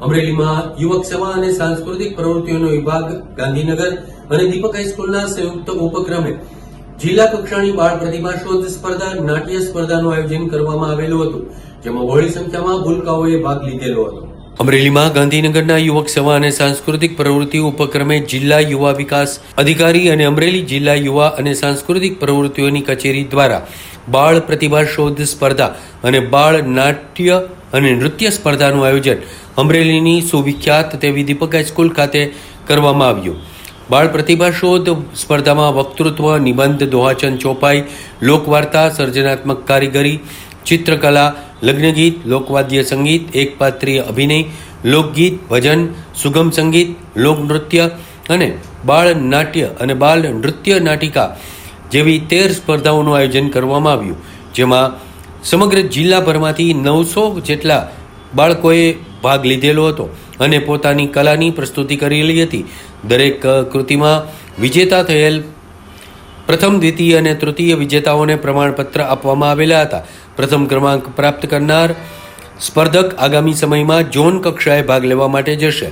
અમરેલીમાં યુવક સેવા અને સાંસ્કૃતિક પ્રવૃત્તિઓનો વિભાગ, ગાંધીનગર અને દીપક હાઈસ્કૂલના સંયુક્ત ઉપક્રમે જિલ્લા કક્ષાની બાળ પ્રતિભા શોધ સ્પર્ધા, નાટ્ય સ્પર્ધાનું આયોજન કરવામાં આવેલું હતું, જેમાં બહોળી સંખ્યામાં ભૂલકાઓએ ભાગ લીધેલો હતો. અમરેલીમાં ગાંધીનગરના યુવક સેવા અને સાંસ્કૃતિક પ્રવૃત્તિ ઉપક્રમે જિલ્લા યુવા વિકાસ અધિકારી અને અમરેલી જિલ્લા યુવા અને સાંસ્કૃતિક પ્રવૃત્તિઓની કચેરી દ્વારા બાળ પ્રતિભા શોધ સ્પર્ધા અને બાળ નાટ્ય અને નૃત્ય સ્પર્ધાનું આયોજન અમરેલીની સુવિખ્યાત તેવી દીપક હાઈસ્કૂલ ખાતે કરવામાં આવ્યું. બાળ પ્રતિભા શોધ સ્પર્ધામાં વક્તૃત્વ, નિબંધ, દોહાચંદ ચોપાઈ, લોકવાર્તા, સર્જનાત્મક કારીગરી, ચિત્રકલા, લગ્નગીત, લોકવાદ્ય સંગીત, એકપાત્રીય અભિનય, લોકગીત, ભજન, સુગમ સંગીત, લોકનૃત્ય અને બાળ નાટ્ય અને બાળ નૃત્ય નાટિકા જેવી તેર સ્પર્ધાઓનું આયોજન કરવામાં આવ્યું, જેમાં સમગ્ર જિલ્લાભરમાંથી નવસો જેટલા બાળકોએ ભાગ લીધેલો હતો અને પોતાની કલાની પ્રસ્તુતિ કરેલી હતી. દરેક કૃતિમાં વિજેતા થયેલ પ્રથમ, દ્વિતીય અને તૃતીય વિજેતાઓને પ્રમાણપત્ર આપવામાં આવેલા હતા. પ્રથમ ક્રમાંક પ્રાપ્ત કરનાર સ્પર્ધક આગામી સમયમાં ઝોન કક્ષાએ ભાગ લેવા માટે જશે.